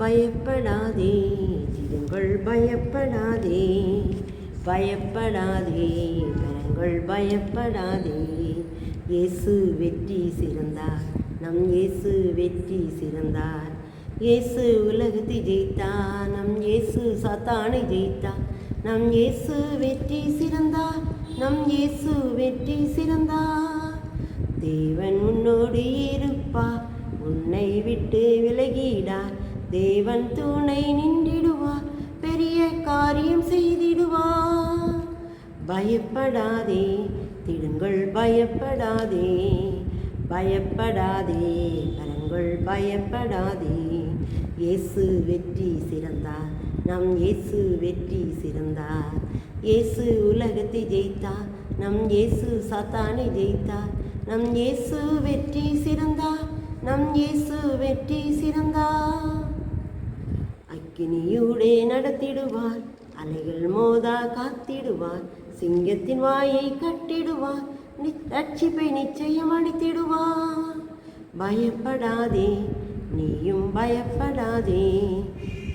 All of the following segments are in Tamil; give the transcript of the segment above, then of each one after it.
பயப்படாதே திடுங்கள் பயப்படாதே பயப்படாதே கரங்கள் பயப்படாதே. இயேசு வெற்றி சிறந்தார் நம் இயேசு வெற்றி சிறந்தார். இயேசு உலகத்தை ஜெயித்தார் நம் இயேசு சத்தானை ஜெயித்தார். நம் இயேசு வெற்றி சிறந்தார் நம் இயேசு வெற்றி சிறந்தார். தேவன் உன்னோடு இருப்பா உன்னை விட்டு விலகிடார். தேவன் துணை நின்றிடுவார் பெரிய காரியம் செய்திடுவார் பயப்படாதே திடுங்கள் பயப்படாதே பயப்படாதே கரங்கள் பயப்படாதே. இயேசு வெற்றி சிறந்தார் நம் இயேசு வெற்றி சிறந்தார். இயேசு உலகத்தை ஜெயித்தார் நம் இயேசு சாத்தானை ஜெயித்தார். நம் இயேசு வெற்றி சிறந்தார் நம் இயேசு வெற்றி சிறந்தார். கினியூடே நடத்திடுவார். அலைகள் மோதா காத்திடுவார். சிங்கத்தின் வாயை கட்டிடுவார். நி- ரட்சிப்பை நிச்சயம் அடித்திடுவார் பயப்படாதே நீயும் பயப்படாதே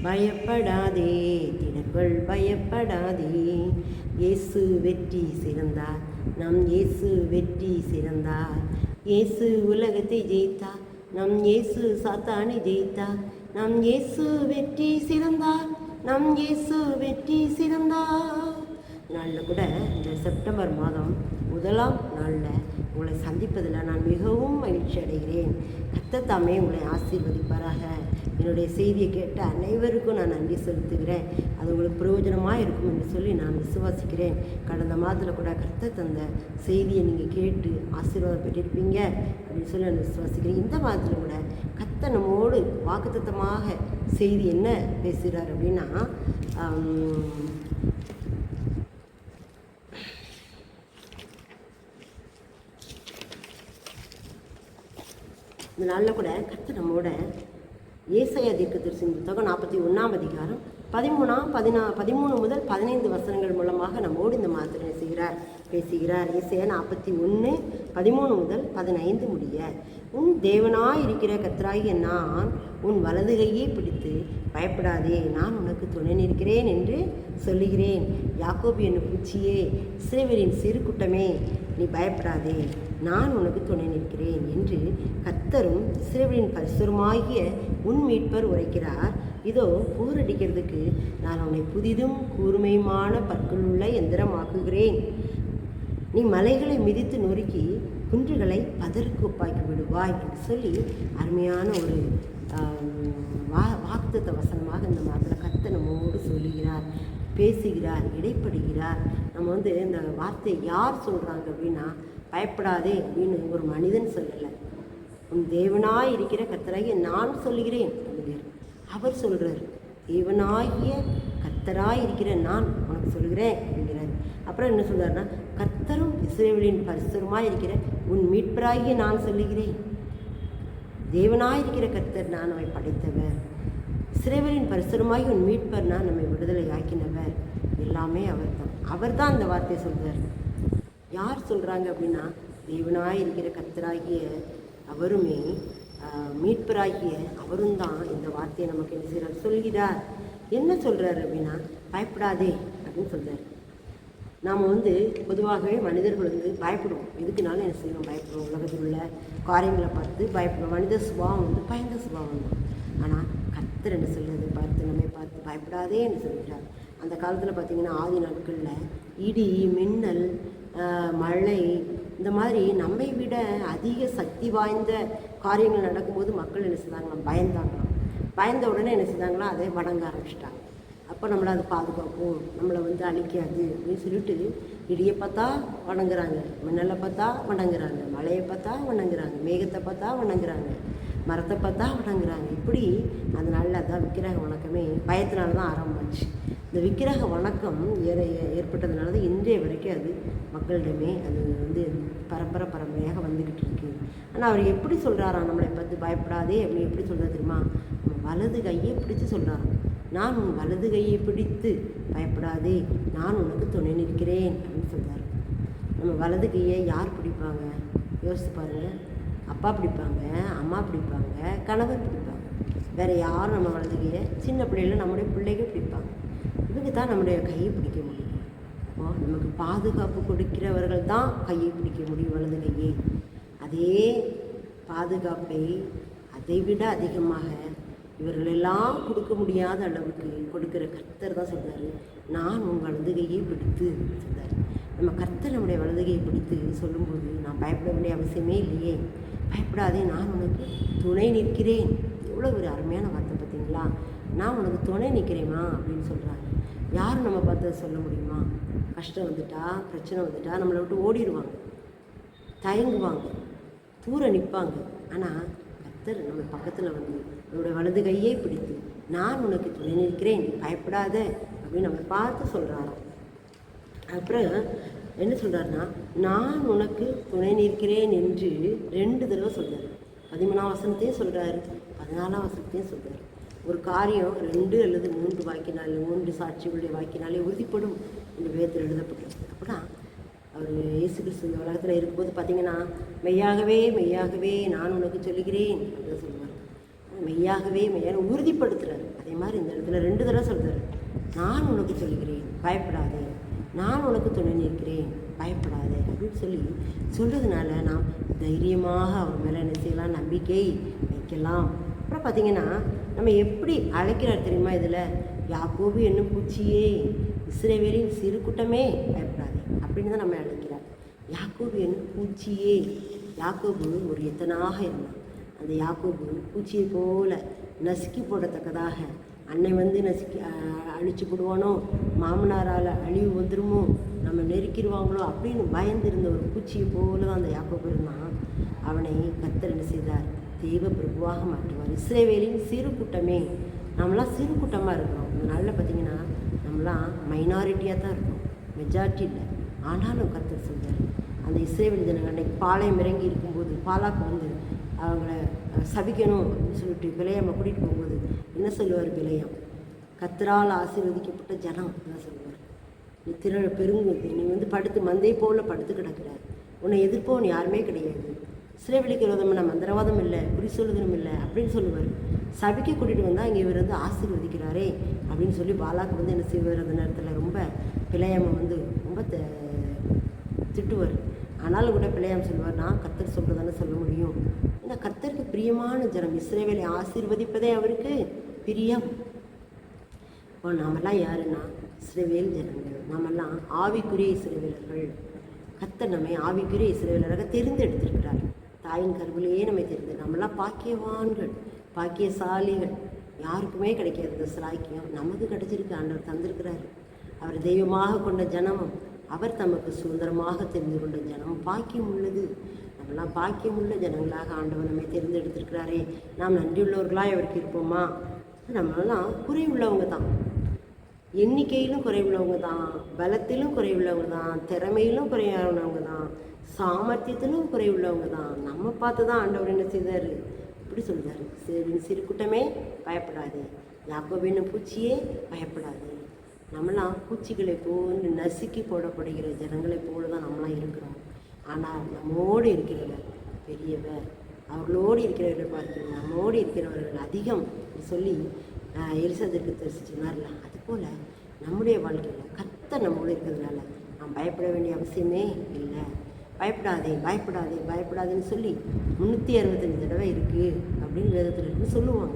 பயப்படாதே திடங்கள் பயப்படாதே. இயேசு வெற்றி சிறந்தார். நம் இயேசு வெற்றி சிறந்தார். இயேசு உலகத்தை ஜெயித்தார். நம் இயேசு சாத்தானை ஜெயித்தார். நம் இயேசு வெற்றி சிறந்தார். நம் இயேசு வெற்றி சிறந்தார். நாளில் கூட இந்த செப்டம்பர் மாதம் முதலாம் நாளில் உங்களை சந்திப்பதில் நான் மிகவும் மகிழ்ச்சி அடைகிறேன் கர்த்தர் தாமே உங்களை ஆசீர்வதிப்பாராக. என்னுடைய செய்தியை கேட்ட அனைவருக்கும் நான் நன்றி செலுத்துகிறேன். அது உங்களுக்கு பிரயோஜனமாக இருக்கும் என்று சொல்லி நான் விசுவாசிக்கிறேன். கடந்த மாதத்தில் கூட கர்த்தர் தந்த செய்தியை நீங்கள் கேட்டு ஆசீர்வாதம் பெற்றிருப்பீங்க அப்படின்னு சொல்லி நான் விசுவாசிக்கிறேன். இந்த மாதத்தில் கூட கத்த நம்மோடு வாக்குத்தத்தமாக செய்தி என்ன பேசுகிறார் அப்படின்னா இந்த நாளில் கூட கத்து நம்மோட ஏசையா தீர்க்கதரிசியின் புத்தகம் நாற்பத்தி ஒன்றாம் அதிகாரம் பதிமூணாம் பதினா பதிமூணு முதல் பதினைந்து வசனங்கள் மூலமாக நம்மோடு இந்த மாதிரி செய்கிறார் பேசுகிறார். ஏசையா நாற்பத்தி ஒன்று பதிமூணு முதல் பதினைந்து முடிய உன் தேவனாய் இருக்கிற கர்த்தராகிய நான் உன் வலதுகையை பிடித்து பயப்படாதே நான் உனக்கு துணை நிற்கிறேன் என்று சொல்லுகிறேன். யாக்கோபி என்னும் பூச்சியே சிறுவரின் சிறு கூட்டமே நீ பயப்படாதே. நான் உனக்கு துணை நிற்கிறேன் என்று கர்த்தரும் இஸ்ரேவலின் பரிசுரமாகிய உன் மீட்பர் உரைக்கிறார். இதோ போரடிக்கிறதுக்கு நான் உன்னை புதிதும் கூர்மையுமான பற்களுள்ள எந்திரமாக்குகிறேன். நீ மலைகளை மிதித்து நொறுக்கி குன்றுகளை பதருக்கு உப்பாக்கி விடுவாய் என்று சொல்லி அருமையான ஒரு வா வாக்குத்த வசனமாக இந்த மாதத்தில் கத்த நம்மோடு சொல்லுகிறார் பேசுகிறார் இடைப்படுகிறார். நம்ம வந்து இந்த வார்த்தையை யார் சொல்கிறாங்க அப்படின்னா பயப்படாதே அப்படின்னு ஒரு மனிதன் சொல்லலை. உன் தேவனாய் இருக்கிற கத்தராகிய நான் சொல்கிறேன் அப்படிங்கிறார். அவர் சொல்கிறார் தேவனாகிய கத்தராய் இருக்கிற நான் உனக்கு சொல்கிறேன் அப்படிங்கிறார். அப்புறம் என்ன சொல்கிறாருன்னா கத்தரும் இஸ்ரேவலின் பரிசுரமாக இருக்கிற உன் மீட்பராகிய நான் சொல்லுகிறேன். தேவனாய் இருக்கிற கர்த்தர் நான் நம்மை படைத்தவர். இஸ்ரேவேலின் பரிசுரமாகி உன் மீட்பர் நான் நம்மை விடுதலை ஆக்கினவர் எல்லாமே அவர் அவர்தான் அவர்தான் அந்த வார்த்தையை சொல்கிறார் யார் சொல்கிறாங்க அப்படின்னா தேவனாய் இருக்கிற கர்த்தராகிய அவருமே மீட்பராகிய அவரும் தான் இந்த வார்த்தையை நமக்கு என்ன செய்கிறார் சொல்கிறார். என்ன சொல்கிறார் அப்படின்னா பயப்படாதே அப்படின்னு சொல்கிறார் நாம் வந்து பொதுவாகவே மனிதர்கள் வந்து பயப்படுவோம். எதுக்குனாலும் என்ன செய்வோம்? பயப்படுவோம். உலகத்தில் உள்ள காரியங்களை பார்த்து பயப்படுவோம். மனித சுபாவம் வந்து பயந்த சுபாவம் தான். ஆனால் கர்த்தர் என்ன சொல்கிறது பார்த்து நம்மை பார்த்து பயப்படாதே என்று சொல்கிறார். அந்த காலத்தில் பார்த்திங்கன்னா ஆதி நாட்களில் இடி மின்னல் மழை இந்த மாதிரி நம்மை விட அதிக சக்தி வாய்ந்த காரியங்கள் நடக்கும்போது மக்கள் என்ன செய்தாங்களாம்? பயந்தாங்களாம். பயந்த உடனே என்ன செய்தாங்களோ? அதை வணங்க ஆரம்பிச்சிட்டாங்க. அப்போ நம்மளை அது பாதுகாக்கும் நம்மளை வந்து அழிக்காது அப்படின்னு சொல்லிட்டு இடியை பார்த்தா வணங்குறாங்க மின்னலை பார்த்தா வணங்குறாங்க மழையை பார்த்தா வணங்குறாங்க மேகத்தை பார்த்தா வணங்குறாங்க. மரத்தை பார்த்தா வணங்குறாங்க. இப்படி அதனால தான் விக்கிரக வணக்கமே பயத்தினால தான் ஆரம்பிச்சு. இந்த விக்கிரக வணக்கம் ஏற ஏற்பட்டதுனால தான் இன்றைய வரைக்கும் அது மக்களிடமே அது வந்து பரம்பரை பரம்பரையாக வந்துக்கிட்டு இருக்கு. ஆனால் அவர் எப்படி சொல்கிறாரா நம்மளை பார்த்து பயப்படாதே அப்படின்னு எப்படி சொல்கிறார் தெரியுமா? நம்ம வலது கையை பிடிச்சு சொல்கிறாராம் நான் உன் வலது கையை பிடித்து பயப்படாதே நான் உனக்கு துணை நிற்கிறேன் அப்படின்னு சொல்கிறார் நம்ம வலது கையை யார் பிடிப்பாங்க? யோசிச்சு பாருங்கள் அப்பா பிடிப்பாங்க அம்மா பிடிப்பாங்க கணவர் பிடிப்பாங்க. வேறு யாரும் நம்ம வலதுகையை சின்ன பிள்ளைகள நம்முடைய பிள்ளைகள் பிடிப்பாங்க. இவங்க தான் நம்முடைய கையை பிடிக்க முடியும். அப்போ நமக்கு பாதுகாப்பு கொடுக்கிறவர்கள் தான் கையை பிடிக்க முடியும் வலது கையை அதே பாதுகாப்பை அதை விட அதிகமாக இவர்களெல்லாம் கொடுக்க முடியாத அளவுக்கு கொடுக்கிற கர்த்தர் தான் சொல்றாரு நான் உன் வலதுகையை பிடித்து சொல்கிறார் நம்ம கர்த்தர் நம்முடைய வலதுகையை பிடித்து சொல்லும்போது நான் பயப்பட வேண்டிய அவசியமே இல்லையே. பயப்படாதே. நான் உனக்கு துணை நிற்கிறேன். எவ்வளோ ஒரு அருமையான வார்த்தை பார்த்தீங்களா? நான் உனக்கு துணை நிற்கிறேம்மா அப்படின்னு சொல்கிறாங்க யாரும் நம்ம பார்த்து சொல்ல முடியுமா? கஷ்டம் வந்துட்டா பிரச்சனை வந்துட்டா நம்மளை விட்டு ஓடிடுவாங்க. தயங்குவாங்க. தூர நிற்பாங்க. ஆனால் கர்த்தர் நம்ம பக்கத்தில் வந்து நம்மளுடைய வலது கையே பிடித்து நான் உனக்கு துணை நிற்கிறேன். நீ பயப்படாத. அப்படின்னு நம்ம பார்த்து சொல்கிறாராம் அப்புறம் என்ன சொல்கிறாருன்னா நான் உனக்கு துணை நிற்கிறேன் என்று ரெண்டு தடவை சொல்கிறார் பதிமூணாம் வசனத்தையும் சொல்கிறாரு பதினாலாம் வசனத்தையும் சொல்கிறார் ஒரு காரியம் ரெண்டு அல்லது மூன்று வாக்கினாலே மூன்று சாட்சிகளுடைய வாக்கினாலே உறுதிப்படும் இந்த வேதத்தில் எழுதப்பட்டிருக்கு. அப்படின்னா அவர் இயேசு கிறிஸ்து இந்த உலகத்தில் இருக்கும்போது பார்த்தீங்கன்னா மெய்யாகவே மெய்யாகவே நான் உனக்கு சொல்லுகிறேன் அப்படின்னு சொல்லுவார். மெய்யாகவே மெய்யாக உறுதிப்படுத்துகிறார் அதே மாதிரி இந்த இடத்துல ரெண்டு தடவை சொல்கிறார் நான் உனக்கு சொல்கிறேன் பயப்படாதே நான் உனக்கு துணை நிற்கிறேன். பயப்படாதே அப்படின்னு சொல்லி சொல்கிறதுனால நாம் தைரியமாக அவர் மேலே என்ன செய்யலாம் நம்பிக்கை வைக்கலாம். அப்புறம் பார்த்தீங்கன்னா நம்ம எப்படி அழைக்கிறார் தெரியுமா இதில்? யாக்கோபு என்ன பூச்சியே இஸ்ரேவேலின் சிறு கூட்டமே பயப்படாது அப்படின்னு தான் நம்ம அழைக்கிறார். யாக்கோபு என்ன பூச்சியே யாக்கோபு ஒரு எத்தனாக இருந்தான்? அந்த யாக்கோபு பூச்சியை போல நசுக்கி போடத்தக்கதாக அன்னை வந்து நசுக்கி அழிச்சு போடுவானோ? மாமனாரால் அழிவு வந்துருமோ? நம்ம நெருக்கிடுவாங்களோ? அப்படின்னு பயந்திருந்த ஒரு பூச்சியை போல தான் அந்த யாக்கோபு இருந்தான். அவனை கத்தர் என்ன செய்தார்? தெய்வ பிரபுவாக மாற்றுவார். இஸ்ரேவேலின் சிறு கூட்டமே. நம்மளாம் சிறு கூட்டமாக இருக்கிறோம். இந்த நாளில் பார்த்தீங்கன்னா நம்மளாம் மைனாரிட்டியாக தான் இருக்கோம். மெஜாரிட்டி இல்லை. ஆனாலும் கத்தர் செஞ்சார் அந்த இஸ்ரேவேல் ஜனங்கள் அன்றைக்கு பாளையம் இறங்கி இருக்கும்போது பாலாக்கு வந்து அவங்கள சபிக்கணும் அப்படின்னு சொல்லிட்டு பிழையாம கூட்டிகிட்டு போகும்போது என்ன சொல்லுவார் பிழையம் கத்தரால் ஆசீர்வதிக்கப்பட்ட ஜனம் என்ன சொல்லுவார்? நீ திர பெருங்குது நீ வந்து படுத்து மந்தை போல படுத்து கிடக்கிற. உன்னை எதிர்ப்பவன் யாருமே கிடையாது. இஸ்ரேவேலுக்கு விரோதமான மந்திரவாதம் இல்லை குறி சொல்லுதலும் இல்லை அப்படின்னு சொல்லுவார். சபைக்கு கூட்டிகிட்டு வந்தால் இங்கே இவர் வந்து ஆசீர்வதிக்கிறாரே அப்படின்னு சொல்லி பாலாக்கு வந்து என்ன செய்வார் அந்த நேரத்தில்? ரொம்ப பிழையாம வந்து ரொம்ப த- திட்டுவார். ஆனாலும் கூட பிள்ளையாம் சொல்லுவார் நான் கர்த்தர் சொல்கிறதானே சொல்ல முடியும்? இந்த கர்த்தருக்கு பிரியமான ஜனம். இஸ்ரேவேலை ஆசீர்வதிப்பதே அவருக்கு பிரியம். இப்போ நாமெல்லாம் யாருன்னா? இஸ்ரேவேல் ஜனங்கள். நாமெல்லாம் ஆவிக்குரிய இஸ்ரேவேலர்கள். கர்த்தர் நம்மை ஆவிக்குரிய இஸ்ரவேலராக தெரிந்தெடுத்திருக்கிறார். தாயின் கருவிலேயே நம்மை தெரிந்து நம்மளாம் பாக்கியவான்கள் பாக்கியசாலிகள். யாருக்குமே கிடைக்காது இந்த சிலாக்கியம். நமக்கு கிடைச்சிருக்கு. ஆண்டவர் தந்திருக்கிறாரு. அவர் தெய்வமாக கொண்ட ஜனமும் அவர் தமக்கு சுதந்திரமாக தெரிந்து கொண்ட ஜனம் பாக்கியம் உள்ளது. நம்மளாம் பாக்கியமுள்ள ஜனங்களாக ஆண்டவர் நம்மை தேர்ந்தெடுத்திருக்கிறாரே. நாம் நன்றியுள்ளவர்களாக அவருக்கு இருப்போமா? நம்மளாம் குறைவுள்ளவங்க தான். எண்ணிக்கையிலும் குறைவுள்ளவங்க தான். பலத்திலும் குறைவுள்ளவங்க தான். திறமையிலும் குறைவானவங்க தான். சாமர்த்தியத்திலும் குறைவுள்ளவங்க தான். நம்ம பார்த்து தான் ஆண்டவர் என்ன செய்தார்? இப்படி சொல்கிறார் சரி சிறு கூட்டமே பயப்படாதே. யாக்கோபின்னு பூச்சியே பயப்படாதே. நம்மளாம் பூச்சிகளை போன்று நசுக்கி போடப்படுகிற ஜனங்களைப் போல தான் நம்மளாம் இருக்கிறோம். ஆனால் நம்மோடு இருக்கிறவர் பெரியவர். அவர்களோடு இருக்கிறவர்கள் பார்க்கிறோம். நம்மோடு இருக்கிறவர்கள் அதிகம். சொல்லி ஆஹ், எலிசபெத்துக்கு தெரிச்சு சொன்னார்ல அதுபோல் நம்முடைய வாழ்க்கையில் கத்த நம்மோடு இருக்கிறதுனால நாம் பயப்பட வேண்டிய அவசியமே இல்லை. பயப்படாதே பயப்படாதே பயப்படாதேன்னு சொல்லி முந்நூற்றி அறுபத்தஞ்சு தடவை இருக்குது அப்படின்னு வேதத்தில் இருக்குன்னு சொல்லுவாங்க.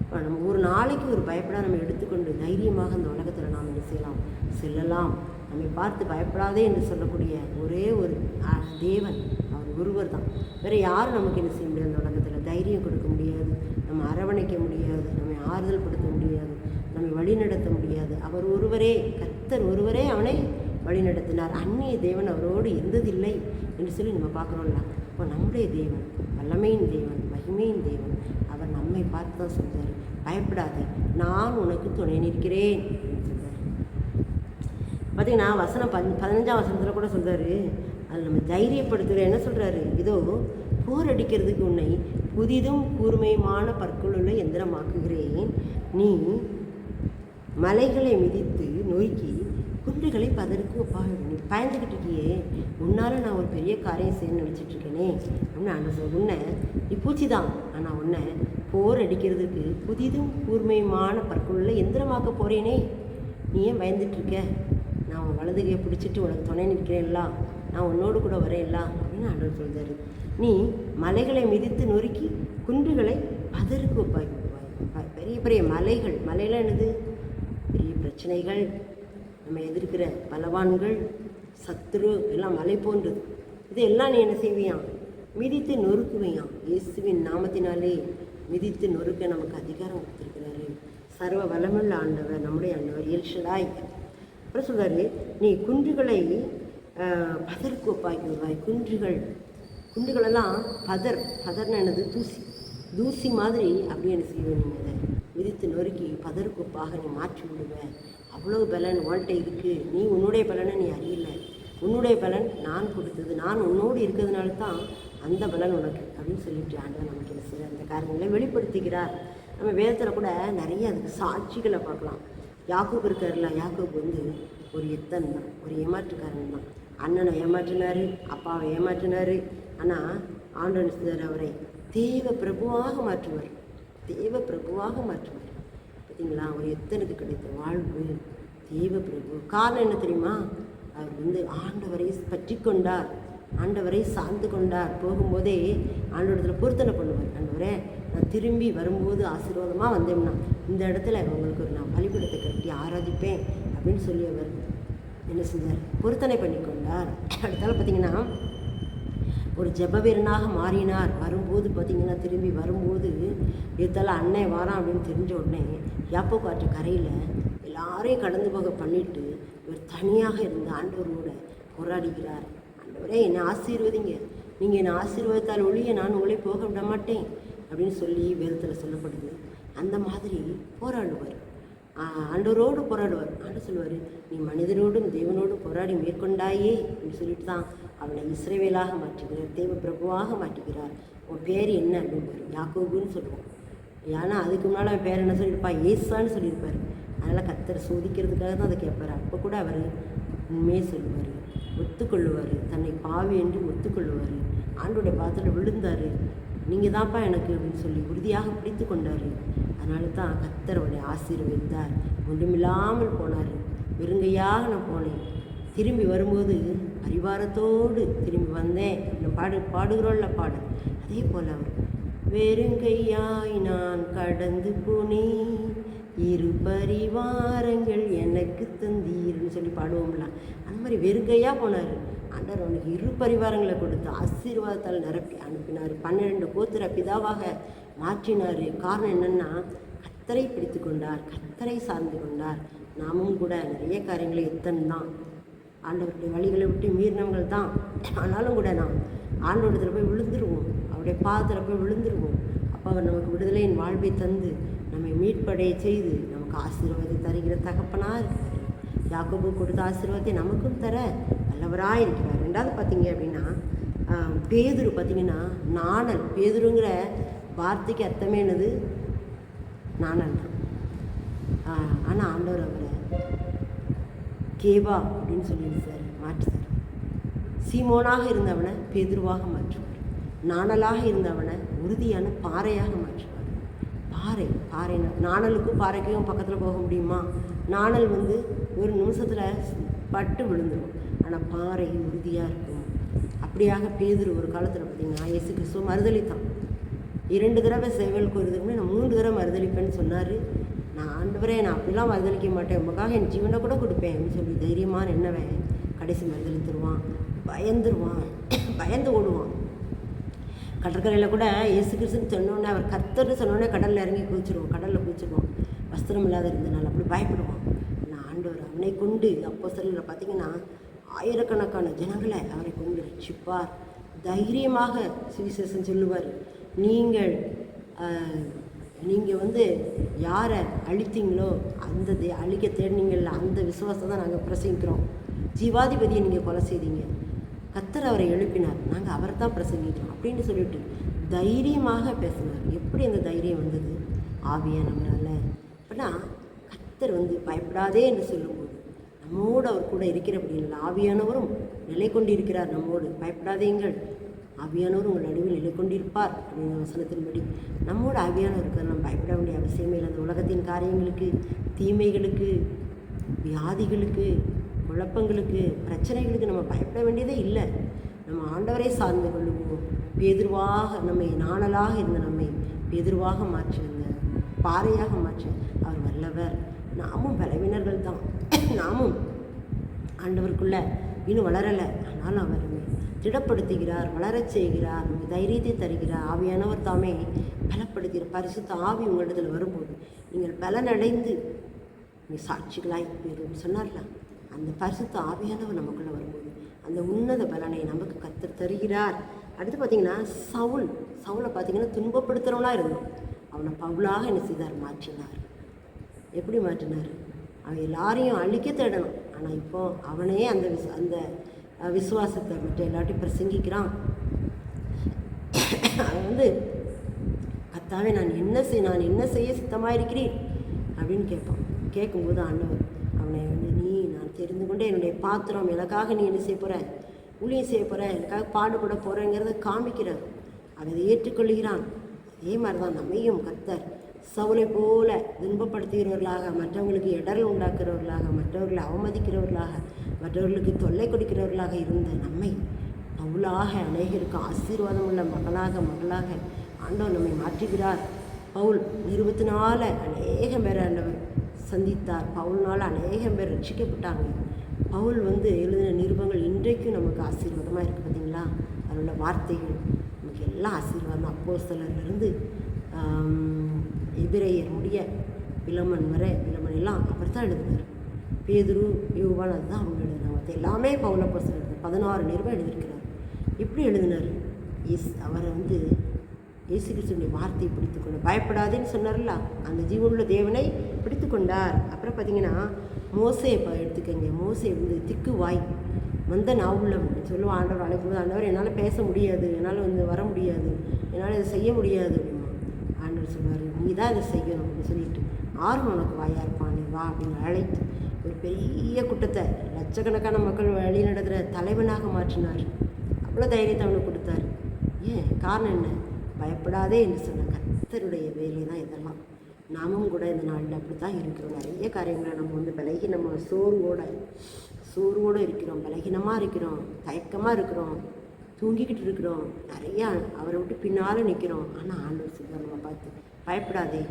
இப்போ நம்ம ஒரு நாளைக்கு ஒரு பயப்படாக நம்ம எடுத்துக்கொண்டு தைரியமாக அந்த உலகத்தில் நாம் என்ன செய்யலாம்? செல்லலாம். நம்மை பார்த்து பயப்படாதே என்று சொல்லக்கூடிய ஒரே ஒரு தேவன். அவர் ஒருவர் தான். வேறு யாரும் நமக்கு என்ன செய்ய முடியாது அந்த உலகத்தில்? தைரியம் கொடுக்க முடியாது. நம்ம அரவணைக்க முடியாது. நம்மை ஆறுதல் படுத்த முடியாது. நம்மை வழிநடத்த முடியாது. அவர் ஒருவரே கர்த்தர் ஒருவரே அவனை வழிநடத்தினார். அந்நிய தேவன் அவரோடு இருந்ததில்லை என்று சொல்லி நம்ம பார்க்குறோம்ல. இப்போ நம்முடைய தேவன் வல்லமையின் தேவன் மகிமையின் தேவன் அவர் நம்மை பார்த்து தான் சொல்கிறார் பயப்படாதே. நான் உனக்கு துணை நிற்கிறேன் பார்த்தீங்கன்னா வசனம் பன் பதினஞ்சாம் வசனத்தில் கூட சொல்றாரு. அது நம்ம தைரியப்படுத்துகிற என்ன சொல்கிறாரு இதோ போர் அடிக்கிறதுக்கு உன்னை புதிதும் கூர்மையுமான பற்களுள்ள எந்திரமாக்குகிறேன். நீ மலைகளை மிதித்து நொறுக்கி குன்றுகளை பதருக்கு ஒப்பாக நீ பயந்துக்கிட்டு இருக்கியே. உன்னால் நான் ஒரு பெரிய காரியம் செய்யணும்னு நினச்சிட்ருக்கேனே அப்படின்னு நான் சொல்ல உன்னை நீ பூச்சி தான் ஆனால் உன்னை போர் அடிக்கிறதுக்கு புதிதும் கூர்மையுமான பற்களுள்ள எந்திரமாக்க போகிறேனே நீ ஏன் பயந்துட்டுருக்க நான் உன் வலதுகையை பிடிச்சிட்டு உனக்கு துணை நிற்கிறேன்லா நான் உன்னோடு கூட வரேன்லா அப்படின்னு ஆண்டவர் சொல்கிறாரு நீ மலைகளை மிதித்து நொறுக்கி குன்றுகளை பதருக்கு ஒப்பாய். பெரிய பெரிய மலைகள் மலையெல்லாம் என்னது? பெரிய பிரச்சனைகள். நம்ம எதிர்க்கிற பலவான்கள் சத்துரு எல்லாம் மலை போன்றது. இதையெல்லாம் நீ என்ன செய்வியான் மிதித்து நொறுக்குவியாம். இயேசுவின் நாமத்தினாலே மிதித்து நொறுக்க நமக்கு அதிகாரம் கொடுத்துருக்கிறாரு. சர்வ வளமுள்ள ஆண்டவர் நம்முடைய ஆண்டவர் எல்ஷடாய் அப்புறம் சொல்வார் நீ குன்றுகளை ஆஹ், பதருக்கு ஒப்பாக்கி விடுவாய் குன்றுகள் குண்டுகளெல்லாம் பதர் பதர்னு என்னது? தூசி. தூசி மாதிரி அப்படியே என்ன செய்வேன் நீங்கள் அதை? விதித்து நொறுக்கி பதற்குப்பாக நீ மாற்றி விடுவேன் அவ்வளோ பலன் உன்கிட்ட இருக்குது நீ உன்னுடைய பலனை நீ அறியல. உன்னுடைய பலன் நான் கொடுத்தது. நான் உன்னோடு இருக்கிறதுனால தான் அந்த பலன் உனக்கு அப்படின்னு சொல்லிட்டு ஆண்டவர் நமக்கு என்ன செய்ய அந்த காரியங்களை வெளிப்படுத்துகிறார். நம்ம வேதத்தில் கூட நிறைய அதுக்கு சாட்சிகளை பார்க்கலாம். யாக்கூப் இருக்கார்ல யாக்கூப் வந்து ஒரு எத்தன் தான் ஒரு ஏமாற்றுக்காரன் தான். அண்ணனை ஏமாற்றினார் அப்பாவை ஏமாற்றினார். ஆனால் ஆண்டவன் சிதர் அவரை தேவ பிரபுவாக மாற்றுவார். தேவ பிரபுவாக மாற்றுவார். பார்த்தீங்களா ஒரு எத்தனுக்கு கிடைத்த வாழ்வு தேவ பிரபு. காரணம் என்ன தெரியுமா? அவர் வந்து ஆண்டவரை பற்றி கொண்டார். ஆண்டவரை சார்ந்து கொண்டார். போகும்போதே ஆண்டவரத்தில் பொருத்தனை பண்ணுவார். ஆண்டவரே நான் திரும்பி வரும்போது ஆசீர்வாதமாக வந்தேன்னா இந்த இடத்துல உங்களுக்கு ஒரு நான் பலிபீடத்தை ஆராதிப்பேன் அப்படின்னு சொல்லி அவர் என்ன செஞ்சார் பொருத்தனை பண்ணி கொண்டார் அடுத்தால பார்த்தீங்கன்னா ஒரு ஜபவீரனாக மாறினார். வரும்போது பார்த்தீங்கன்னா திரும்பி வரும்போது இதுதால அண்ணன் வாரான் அப்படின்னு தெரிஞ்ச உடனே யாப்போ காற்று கரையில் எல்லாரையும் கடந்து போக பண்ணிட்டு இவர் தனியாக இருந்து ஆண்டவரோட போராடுகிறார். ஆண்டவரே என்னை ஆசீர்வதிங்க. நீங்கள் என்னை ஆசீர்வதித்தால் ஒழிய நான் உங்களை போக விட மாட்டேன் அப்படின்னு சொல்லி வேதத்தில் சொல்லப்படுது. அந்த மாதிரி போராடுவார். ஆண்டவரோடு போராடுவார். ஆண்டு சொல்லுவார் நீ மனிதனோடும் தேவனோடும் போராடி மேற்கொண்டாயே அப்படின்னு சொல்லிட்டு தான் அவனை இஸ்ரேவேலாக மாற்றுகிறார் தேவ பிரபுவாக மாற்றுகிறார். உன் பேர் என்ன? அப்படின்னு யாக்கோபுன்னு சொல்லுவோம். ஏன்னா அதுக்கு முன்னால் அவன் பேர் என்ன சொல்லியிருப்பா? ஏசான்னு சொல்லியிருப்பார். அதனால் கத்தரை சோதிக்கிறதுக்காக தான் அதை கேட்பார். அப்போ கூட அவர் உண்மையே சொல்லுவார். ஒத்துக்கொள்ளுவார். தன்னை பாவி என்று ஒத்துக்கொள்ளுவார். ஆண்டோடைய பாத்திரம் விழுந்தார். நீங்கள் தான்ப்பா எனக்கு அப்படின்னு சொல்லி உறுதியாக பிடித்து கொண்டார். அதனால தான் கத்தர் ஆசீர்வதித்தார். ஒன்றுமில்லாமல் போனார். வெறுங்கையாக நான் போனேன். திரும்பி வரும்போது பரிவாரத்தோடு திரும்பி வந்தேன். நான் பாடு பாடுகிறோம்ல பாடு. அதே போல் அவர் வெறுங்கையாய் நான் கடந்து போனேன். இரு பரிவாரங்கள் எனக்கு தந்தீர்னு சொல்லி பாடுவோம்ல. அந்த மாதிரி வெறுங்கையாக போனார். ஆண்டவர் அவனுக்கு இரு பரிவாரங்களை கொடுத்து ஆசீர்வாதத்தால் நிரப்பி அனுப்பினார். பன்னிரெண்டு கோத்திர பிதாவாக மாற்றினார். காரணம் என்னென்னா கத்தரை பிடித்து கொண்டார் கத்தரை சார்ந்து கொண்டார். நாமும் கூட நிறைய காரியங்களை எத்தனை தான். ஆண்டவருடைய வழிகளை விட்டு மீறினவங்கள் தான். ஆனாலும் கூட நாம் ஆண்டோடத்தில் போய் விழுந்துருவோம். அவருடைய பாதத்தில் போய் விழுந்துருவோம். அப்போ அவர் நமக்கு விடுதலையின் வாழ்வை தந்து நம்மை மீட்படைய செய்து நமக்கு ஆசீர்வாதத்தை தருகிற தகப்பனாக இருக்கிறார் யாக்கோபு கொடுத்த ஆசீர்வாதத்தை நமக்கும் தர வல்லவராக இருக்கிறார். ரெண்டாவது பார்த்தீங்க அப்படின்னா பேதுரு பார்த்தீங்கன்னா நாணல். பேதுருங்கிற வார்த்தைக்கு அர்த்தமே என்னது நாணல் தான் ஆனால் ஆண்டவர் அவரை கேவா அப்படின்னு சொல்லியிருந்தார் மாற்றுத்தார் சீமோனாக இருந்தவனை பேதுருவாக மாற்றுவார். நாணலாக இருந்தவனை உறுதியான பாறையாக மாற்றுவார். பாறை பாறை நாணலுக்கும் பாறைக்கும் பக்கத்தில் போக முடியுமா? நாணல் வந்து ஒரு நிமிஷத்தில் பட்டு விழுந்துடும் ஆனால் பாறை உறுதியாக இருக்கும். அப்படியாக பேதுரு ஒரு காலத்தில் பார்த்தீங்கன்னா இயேசு கிறிஸ்துவ மறுதளித்தான் இரண்டு தடவை சேவல் கோருதுக்கு நான் மூன்று தடவை மறுதளிப்பேன்னு சொன்னார். நான் ஆண்டவரே நான் அப்படிலாம் மறுதளிக்க மாட்டேன். உங்களுக்காக என் ஜீவனை கூட கொடுப்பேன் அப்படின்னு சொல்லி தைரியமாக நின்னவன் கடைசி மறுதளித்துருவான் பயந்துருவான். பயந்து ஓடுவான். கடற்கரையில் கூட இயேசு கிறிஸ்துன்னு சொன்னோன்னே அவர் கத்தர்னு சொன்னோன்னே கடலில் இறங்கி குளிச்சிருவோம் கடலில் குளிச்சிருவோம் வஸ்திரம் இல்லாத இருந்தனால அப்படி பயப்படுவான். நான் ஆண்டவர் அவனை கொண்டு அப்போ சிலர் பார்த்தீங்கன்னா ஆயிரக்கணக்கான ஜனங்களை அவரை கொண்டு ரட்சிப்பார். தைரியமாக சுவிசேஷன் சொல்லுவார். நீங்கள் நீங்கள் வந்து யாரை அழித்தீங்களோ அந்த தே அழிக்க தேடினீங்கள்ல அந்த விசுவாசத்தை தான் நாங்கள் பிரசங்கிக்கிறோம். ஜீவாதிபதியை நீங்கள் கொலை செய்தீங்க. கத்தர் அவரை எழுப்பினார். நாங்கள் அவரை தான் பிரசங்கிக்கிறோம் அப்படின்னு சொல்லிட்டு தைரியமாக பேசினார். எப்படி அந்த தைரியம் வந்தது? ஆவியா நம்மளால். அப்படின்னா கத்தர் வந்து பயப்படாதே என்று சொல்லும்போது நம்மோடு அவர் கூட இருக்கிறபடியில் ஆவியானவரும் நிலை கொண்டிருக்கிறார் நம்மோடு. பயப்படாதீங்கள். ஆவியானவர் உங்கள் நடுவில் நிலை கொண்டிருப்பார் அப்படிங்கிற வசனத்தின்படி நம்மோட ஆவியானவர் இருக்கிற நம்ம பயப்பட வேண்டிய அவசியமே இல்லை. அந்த உலகத்தின் காரியங்களுக்கு தீமைகளுக்கு வியாதிகளுக்கு குழப்பங்களுக்கு பிரச்சனைகளுக்கு நம்ம பயப்பட வேண்டியதே இல்லை. நம்ம ஆண்டவரை சார்ந்து கொள்ளுவோம். பேதுருவாக நம்மை நாணலாக இருந்த நம்மை பேதுருவாக மாற்றி அந்த பாறையாக மாற்றி அவர் வல்லவர். நாமும் பலவினர்கள் தான். நாமும் ஆண்டவருக்குள்ள இன்னும் வளரலை. ஆனாலும் அவர் திடப்படுத்துகிறார் வளரச் செய்கிறார் தைரியத்தை தருகிறார். ஆவியானவர் தாமே பலப்படுத்துகிற பரிசுத்த ஆவி உங்களிடத்தில் வரும்போது நீங்கள் பலனடைந்து நீங்கள் சாட்சிகளாய் போயிடும் சொன்னார்ல. அந்த பரிசுத்த ஆவியானவர் நமக்குள்ள வரும்போது அந்த உன்னத பலனை நமக்கு கத்து தருகிறார். அடுத்து பார்த்தீங்கன்னா சவுல் சவுலை பார்த்தீங்கன்னா துன்பப்படுத்துகிறவனாக இருந்தான். அவனை பவுலாக என்ன செய்தார்? மாற்றினார். எப்படி மாற்றினார்? அவன் எல்லாரையும் அழிக்க தேடணும். ஆனால் இப்போ அவனே அந்த விஸ் அந்த விசுவாசத்தை விட்டு எல்லாட்டையும் பிரசங்கிக்கிறான். அவன் வந்து கத்தாவே நான் என்ன செய் நான் என்ன செய்ய சித்தமாக இருக்கிறேன் அப்படின்னு கேட்பான். கேட்கும்போது ஆண்டவர் அவனை வந்து நீ நான் தெரிந்து கொண்டே என்னுடைய பாத்திரம் எனக்காக நீ என்ன செய்ய போகிற ஊழியம் செய்ய போகிற எனக்காக பாடுபட போகிறேங்கிறத காமிக்கிறார் அவன் அதை ஏற்றுக்கொள்கிறான் அதே மாதிரி தான் நம்மையும் கர்த்தர் சவுலை போல துன்பப்படுத்துகிறவர்களாக மற்றவங்களுக்கு இடரல் உண்டாக்குறவர்களாக மற்றவர்களை அவமதிக்கிறவர்களாக மற்றவர்களுக்கு தொல்லை கொடுக்கிறவர்களாக இருந்த நம்மை பவுலாக அநேகருக்கு ஆசீர்வாதம் உள்ள மகனாக மகளாக ஆண்டவர் நம்மை மாற்றுகிறார். பவுல் இருபத்தி நாலு அநேகம் பேர் ஆண்டவர் சந்தித்தார். பவுல்னால் அநேகம் பேர் ரட்சிக்கப்பட்டாங்க. பவுல் வந்து எழுதின நிருபங்கள் இன்றைக்கும் நமக்கு ஆசீர்வாதமாக இருக்குது பார்த்தீங்களா அதில் உள்ள வார்த்தைகள் நமக்கு எல்லாம் ஆசீர்வாதம். அப்போ சிலர்லேருந்து எதிரையர் முடிய விலமன் வரை விலமன் எல்லாம் அவர் தான் எழுதினார் பேதுரு யோவான் அதுதான் அவங்க எழுதினாங்க. மற்ற எல்லாமே பவுலப்பர்சன் எழுதினார். பதினாறு நேரமாக எழுதியிருக்கிறார். எப்படி எழுதினார்? எஸ் அவரை வந்து இயேசு கிறிஸ்துடைய வார்த்தையை பிடித்துக்கொண்டு பயப்படாதேன்னு சொன்னார்ல அந்த ஜீவனுள்ள தேவனை பிடித்து கொண்டார் அப்புறம் பார்த்தீங்கன்னா மோசையை இப்போ எடுத்துக்கங்க. மோசை வந்து திக்கு வாய் வந்த நாவுள்ளவன் சொல்லுவான். ஆண்டவர் அழைக்கும்போது ஆண்டவர் என்னால் பேச முடியாது என்னால் வந்து வர முடியாது என்னால் இதை செய்ய முடியாது ஆண்டவர் சொல்வார் நீ தான் இதை செய்யணும் அப்படின்னு சொல்லிட்டு ஆர்வம் உனக்கு வாயா இருப்பான் நீ வா அப்படின்னு அழைத்து ஒரு பெரிய கூட்டத்தை லட்சக்கணக்கான மக்கள் வழி நடத்துகிற தலைவனாக மாற்றினார். அவ்வளோ தைரியத்தை அவனுக்கு கொடுத்தாரு. ஏன்? காரணம் என்ன? பயப்படாதே என்று சொன்ன கர்த்தருடைய வேலை தான் இதெல்லாம். நாமும் கூட இந்த நாளில் அப்படி தான் இருக்கிறோம். நிறைய காரியங்களை நம்ம வந்து விலகி நம்ம சோர்வோட சோர்வோடு இருக்கிறோம் பலகீனமாக இருக்கிறோம் தயக்கமாக இருக்கிறோம். தூங்கிக்கிட்டு இருக்கிறோம். நிறையா அவரை விட்டு பின்னால் நிற்கிறோம் ஆனால் ஆண்டவர் சொல்கிறார் நம்ம பார்த்து பயப்படாதே.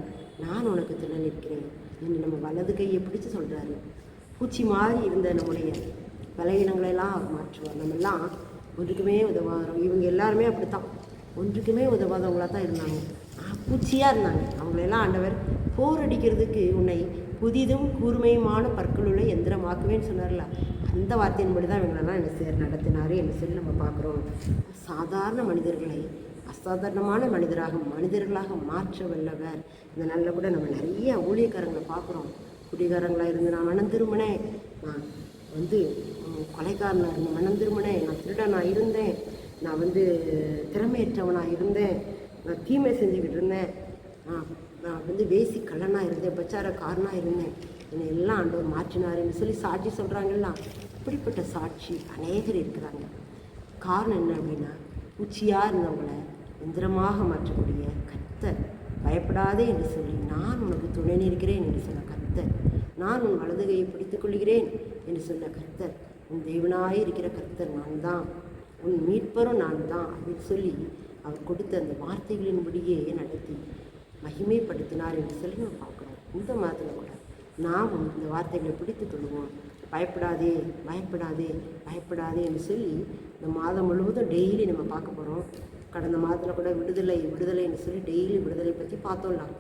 நான் உனக்கு துணை நிற்கிறேன். என்று நம்ம வலது கையை பிடிச்சி சொல்கிறாரு பூச்சி மாதிரி இருந்த நம்முடைய பலகீனங்களெல்லாம் அவர் மாற்றுவார். நம்மெல்லாம் ஒன்றுக்குமே உதவாதோம் இவங்க எல்லாருமே அப்படித்தான். ஒன்றுக்குமே உதவாதவங்களாக தான் இருந்தாங்க. பூச்சியாக இருந்தாங்க. அவங்களெல்லாம் ஆண்டவர் போர் அடிக்கிறதுக்கு உன்னை புதிதும் கூர்மையுமான பற்களுள்ள எந்திரமாக்குவேன்னு சொன்னார்ல. அந்த வார்த்தையின்படி தான் இவங்களெல்லாம் என்ன சேர் நடத்தினாரு என்ன சொல்லி நம்ம பார்க்குறோம். சாதாரண மனிதர்களை அசாதாரணமான மனிதராக மனிதர்களாக மாற்ற வல்லவர். இந்த நாளில் கூட நம்ம நிறைய ஊழியக்காரங்களை பார்க்குறோம். குடிகாரங்களாக இருந்து நான் மனம் திரும்பினேன். நான் வந்து கொலைக்காரனாக இருந்து மனம் திரும்பினேன். நான் திருடனாக இருந்தேன். நான் வந்து திறமையற்றவனாக இருந்தேன். நான் தீமை செஞ்சுக்கிட்டு இருந்தேன். நான் வந்து வேசி கல்லனாக இருந்தேன் பச்சாரக்காரனாக இருந்தேன். என்னை எல்லாம் ஆண்டவர் மாற்றினாருன்னு சொல்லி சாட்சி சொல்கிறாங்கல்ல இப்படிப்பட்ட சாட்சி அநேகர் இருக்கிறாங்க. காரணம் என்ன அப்படின்னா உச்சியாக இருந்தவங்களை எந்திரமாக மாற்றக்கூடிய கத்தர் பயப்படாதே என்று சொல்லி நான் உனக்கு துணை நிற்கிறேன் என்று சொன்ன கர்த்தர். நான் உன் வலதுகையை பிடித்துக் கொள்கிறேன் என்று சொன்ன கர்த்தர். உன் தெய்வனாக இருக்கிற கர்த்தர் நான் தான் உன் மீட்பரும் நான் தான் அப்படின்னு சொல்லி அவர் கொடுத்த அந்த வார்த்தைகளின்படியே நடத்தி மகிமைப்படுத்தினார் என்று சொல்லி நம்ம பார்க்குறோம். இந்த மாதத்தில் கூட நாம் இந்த வார்த்தைகளை பிடித்து கொள்வோம் பயப்படாதே பயப்படாதே பயப்படாதே என்று சொல்லி இந்த மாதம் முழுவதும் டெய்லி நம்ம பார்க்க போகிறோம் கடந்த மாதத்தில் கூட விடுதலை விடுதலைன்னு சொல்லி டெய்லி விடுதலை பற்றி பார்த்தோம்லாம்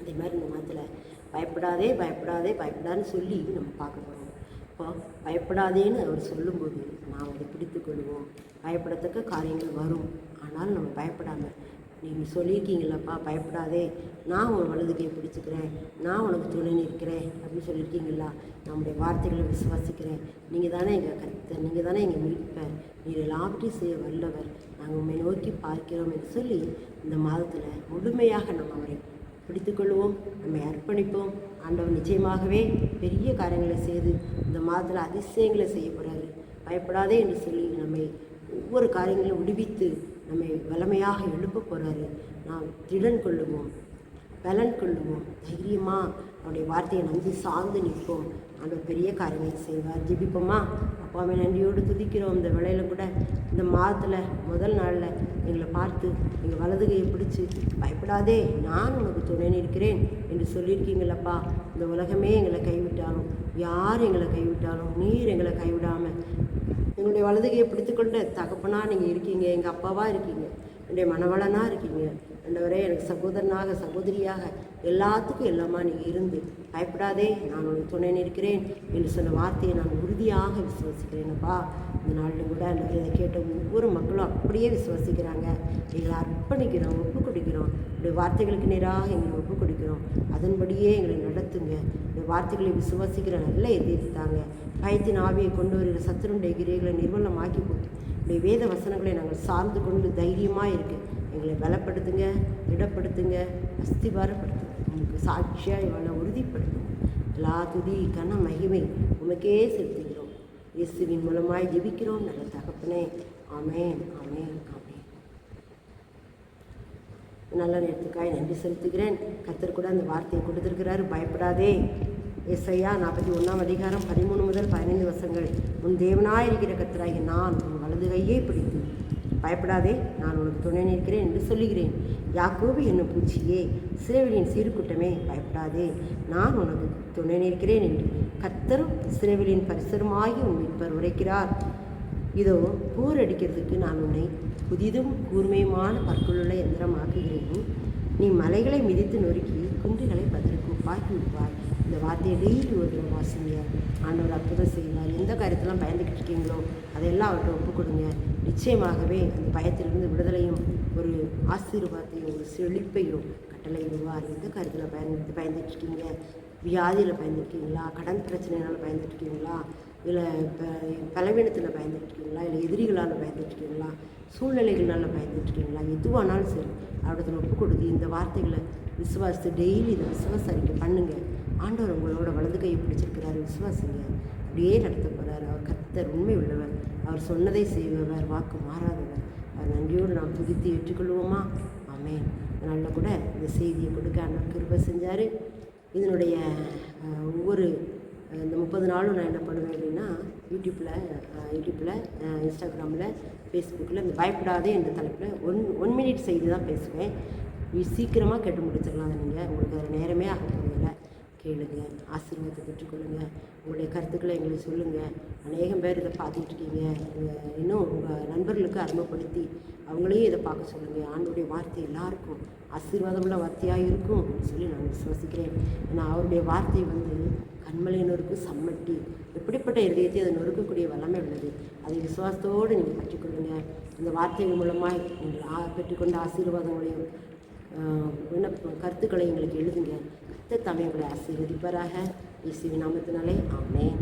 அதே மாதிரி இந்த மாதத்தில் பயப்படாதே பயப்படாதே பயப்படாதுன்னு சொல்லி நம்ம பார்க்க போகிறோம் இப்போ பயப்படாதேன்னு அவர் சொல்லும்போது நாம் அதை பிடித்து கொள்வோம். பயப்படத்தக்க காரியங்கள் வரும். ஆனால் நம்ம பயப்படாமல் நீங்கள் சொல்லியிருக்கீங்களப்பா பயப்படாதே. நான் உன் வலதுகையை பிடிச்சிக்கிறேன். நான் உனக்கு துணை நிற்கிறேன் அப்படின்னு சொல்லியிருக்கீங்களா நம்முடைய வார்த்தைகளை விசுவாசிக்கிறேன். நீங்கள் தானே எங்கள் கருத்தர் நீங்கள் தானே எங்கள் மீட்பர். நீர் எல்லாவற்றையும் செய்ய வல்லவர். நாங்கள் உண்மை நோக்கி பார்க்கிறோம் என்று சொல்லி இந்த மாதத்தில் முழுமையாக நம்ம அவரை பிடித்துக்கொள்வோம் நம்மை அர்ப்பணிப்போம். ஆண்டவர் நிச்சயமாகவே பெரிய காரியங்களை செய்து இந்த மாதத்தில் அதிசயங்களை செய்ய போகிறாரு பயப்படாதே என்று சொல்லி நம்மை ஒவ்வொரு காரியங்களையும் விடுவித்து நம்மை வல்லமையாக எழுப்ப போகிறாரு நாம் திடன் கொள்ளுவோம் பலன் கொள்ளுவோம். தைரியமாக அவருடைய வார்த்தையை நம்பி சார்ந்து நிற்போம். அவர் பெரிய காரியங்களை செய்வார். ஜெபிப்போமா? அப்பாவை நன்றியோடு துதிக்கிறோம். இந்த வேலையில் கூட இந்த மாதத்தில் முதல் நாளில் எங்களை பார்த்து எங்கள் வலது கையை பிடிச்சி பயப்படாதே நான் உனக்கு துணை நிற்கிறேன் என்று சொல்லியிருக்கீங்களப்பா இந்த உலகமே எங்களை கைவிட்டாலும் யார் எங்களை கைவிட்டாலும் நீர் எங்களை கைவிடாமல் எங்களுடைய வலதுகையை பிடித்துக்கொண்டு தகப்பனாக நீங்கள் இருக்கீங்க. எங்கள் அப்பாவாக இருக்கீங்க. என்னுடைய மனவளனாக இருக்கீங்க. ஆண்டவரே எனக்கு சகோதரனாக சகோதரியாக எல்லாத்துக்கும் எல்லாமா நீங்கள் இருந்து பயப்படாதே. நான் உனக்கு துணை நிற்கிறேன். என்று சொன்ன வார்த்தையை நான் உறுதியாக விசுவசிக்கிறேனப்பா. இந்த நாளில் கூட ஆண்டவரே இதை கேட்ட ஒவ்வொரு மக்களும் அப்படியே விசுவசிக்கிறாங்க. எங்களை அர்ப்பணிக்கிறோம் ஒப்பு கொடுக்கிறோம் உடைய வார்த்தைகளுக்கு நேராக எங்களை ஒப்பு கொடுக்கிறோம் அதன்படியே எங்களை நடத்துங்க. இந்த வார்த்தைகளை விசுவாசிக்கிற நல்ல எதிர்த்து தாங்க பயத்தின் ஆவியை கொண்டு வருகிற சத்துருடைய கிரைகளை நிர்மலமாக்கி போட்டு உடைய வேத வசனங்களை நாங்கள் சார்ந்து கொண்டு தைரியமாக இருக்கு. எங்களை பலப்படுத்துங்க திடப்படுத்துங்க அஸ்திபாரப்படுத்துங்க உங்களுக்கு சாட்சியாக இவளை உறுதிப்படுத்துங்க. எல்லா துதி கன மகிமை உமக்கே செலுத்துகிறோம். இயேசுவின் மூலமாய் ஜெபிக்கிறோம். நல்ல தகப்பனே. ஆமேன் ஆமேன். நல்ல நேரத்துக்காய் நன்றி செலுத்துகிறேன். கத்தர் கூட அந்த வார்த்தையை கொடுத்துருக்கிறாரு. பயப்படாதே. எஸ்ஐயா நாற்பத்தி ஒன்றாம் அதிகாரம் பதிமூணு முதல் பதினைந்து வருஷங்கள் உன் தேவனாயிருக்கிற கத்தராகி நான் உன் வலது கையே பிடித்து பயப்படாதே. நான் உனக்கு துணை நிற்கிறேன் என்று சொல்லுகிறேன். யாக்கோபு என்னும் பூச்சியே. சிறைவெளியின் சீர்கூட்டமே. பயப்படாதே. நான் உனக்கு துணை நிற்கிறேன் என்று கர்த்தரும் சிறைவெளியின் பரிசருமாகி உன் மீட்பர் உரைக்கிறார். இதோ போர் அடிக்கிறதுக்கு நான் உன்னை புதிதும் கூர்மையுமான பற்களுள்ள எந்திரமாக்குகிறேன். நீ மலைகளை மிதித்து நொறுக்கி குன்றுகளை பதற்கு பாக்கி விடுவார் இந்த வார்த்தையை டெய்லி ஒரு தடவை வாசிங்க. ஆண்டவர் அற்புதம் செய்வார். எந்த காரியத்தெல்லாம் பயந்துக்கிட்டு இருக்கீங்களோ அதையெல்லாம் அவர்கிட்ட ஒப்புக்கொடுங்க. நிச்சயமாகவே அந்த பயத்திலிருந்து விடுதலையும் ஒரு ஆசீர்வாதத்தையும் ஒரு செழிப்பையும் கட்டளை விடுவார் எந்த காரியத்தில் பயந்து பயந்துட்டு இருக்கீங்க? வியாதியில் பயந்துருக்கீங்களா? கடன் பிரச்சனைனால பயந்துட்டு இருக்கீங்களா? இல்லை இப்போ பலவீனத்தில் பயந்துட்டுருக்கீங்களா இல்லை எதிரிகளால் பயந்துட்டு இருக்கீங்களா சூழ்நிலைகளால் பயந்துட்டுருக்கீங்களா எதுவானாலும் சரி அவரிடத்துல ஒப்பு கொடுத்து இந்த வார்த்தைகளை விசுவாசித்து டெய்லி இதை விசுவாசரிக்க பண்ணுங்கள் ஆண்டவர் உங்களோட வலது கையை பிடிச்சிருக்கிறாரு விசுவாசிங்க. அப்படியே நடத்த போகிறார் அவர் கத்தர் உண்மை உள்ளவர். அவர் சொன்னதை செய்பவர் வாக்கு மாறாதவர். அவர் நன்றியோடு நாம் புதித்து ஏற்றுக்கொள்வோமா? ஆமென். அதனால கூட இந்த செய்தியை கொடுக்க அண்ணா கிருப செஞ்சார். இதனுடைய ஒவ்வொரு இந்த முப்பது நாளும் நான் என்ன பண்ணுவேன் அப்படின்னா யூடியூப்பில் யூடியூப்பில் இன்ஸ்டாகிராமில் ஃபேஸ்புக்கில் இந்த பயப்படாதே என்ற தலைப்பில் ஒன் ஒன் மினிட் செய்தி தான் பேசுவேன். நீ சீக்கிரமாக கேட்டு முடிச்சிடலாம் நீங்கள் உங்களுக்கு அது நேரமே ஆக போகிறதில்ல கேளுங்க ஆசீர்வாதத்தை பெற்றுக்கொள்ளுங்க. உங்களுடைய கருத்துக்களை எங்களுக்கு சொல்லுங்கள் அநேகம் பேர் இதை பார்த்துட்டு இருக்கீங்க. இன்னும் உங்கள் நண்பர்களுக்கு அறிமுகப்படுத்தி அவங்களையும் இதை பார்க்க சொல்லுங்கள் ஆண்டுடைய வார்த்தை எல்லாருக்கும் ஆசீர்வாதமுள்ள வார்த்தையாக இருக்கும் அப்படின்னு சொல்லி நான் விசுவாசிக்கிறேன். ஏன்னா அவருடைய வார்த்தை வந்து கண்மலை நொறுக்கு சம்மட்டி. எப்படிப்பட்ட இதயத்தை அதை நொறுக்கக்கூடிய வல்லமை உள்ளது அதை விசுவாசத்தோடு நீங்கள் கற்றுக்கொள்ளுங்கள் இந்த வார்த்தைகள் மூலமாக நீங்கள் பெற்றுக்கொண்ட ஆசீர்வாதங்களையும் விண்ணப்ப கருத்துக்களை எங்களுக்கு எழுதுங்க. கர்த்தர் தாமே உங்களை ஆசீர்வதிப்பாராக. இயேசுவின் நாமத்தினாலே ஆமேன்.